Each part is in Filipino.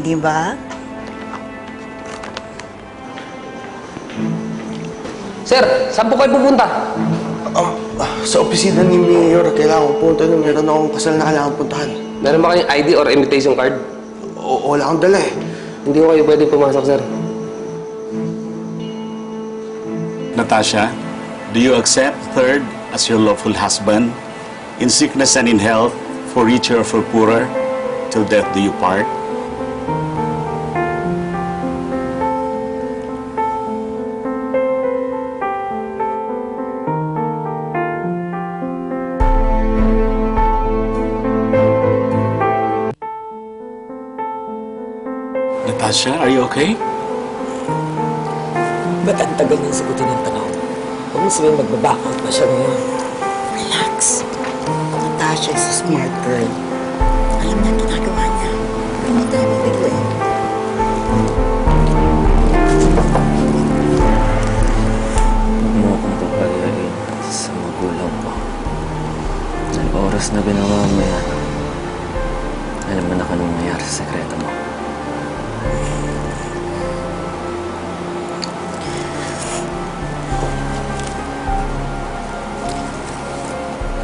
Di ba? Sir, saan po kayo pupunta? Um, sa opisina ni Mayor, kailangan ko punta nung meron akong kasal na kailangan puntahan. Meron ba kayong ID or invitation card? O, wala akong dala eh. Hindi ko kayo pwede pumasok, sir. Natasha, do you accept third as your lawful husband, in sickness and in health, for richer or for poorer, till death do you part? Natasha, are you okay? Ba't ang tagal niyang sagutin ng tanong? Huwag mo sabihin magbaback out na siya ngayon. Relax. Natasha is a smart girl. Alam niya ang ginagawa niya. Hindi tayo mabigo eh. Huwag mo akong papalain sa magulang mo. Sa oras na ginawa mo yan,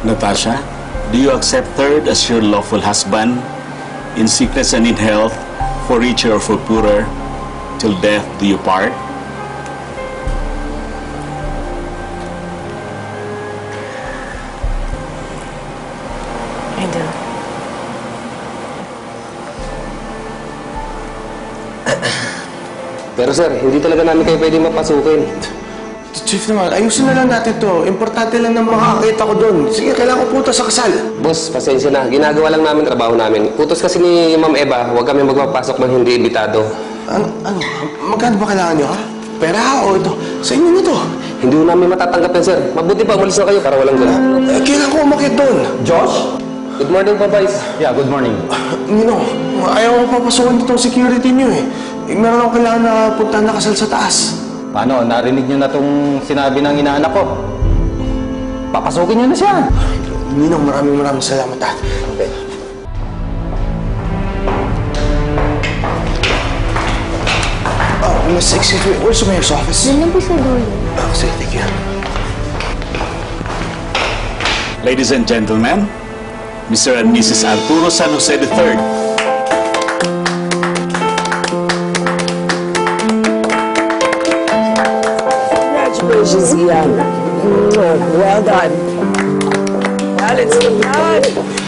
Natasha, do you accept third as your lawful husband, in sickness and in health, for richer or for poorer, till death do you part? I do. Pero sir, hindi talaga namin kayo pwede mapasukin. Chief naman, ayusin na lang natin to. Importante lang na makakita ko doon. Sige, kailangan ko punta sa kasal. Boss, pasensya na. Ginagawa lang namin trabaho namin. Putos kasi ni Ma'am Eva, huwag kami magpapasok ng hindi imbitado. Ano, ano, magkano ba kailangan nyo, ha? Pera o ito? Sa inyo na to. Hindi ko namin matatanggap yan, sir. Mabuti pa, umalis na kayo para walang gulo. Eh, kailangan ko umakit doon. Josh? Good morning boys. Yeah, good morning. Nino, ayaw ko papasukin itong security nyo eh. Eh, meron akong kailangan na punta na kasal sa taas. Paano, narinig niyo na tong sinabi ng inaanak ko? Papasukin niyo na siya. Ninong, maraming maraming salamat ha. Oh, Miss, excuse me, where's the mayor's office? Yan lang po sa dulo. Oh, sige, thank you. Ladies and gentlemen, Mr. and Mrs. Arturo San Jose III. done. Well done. Well done.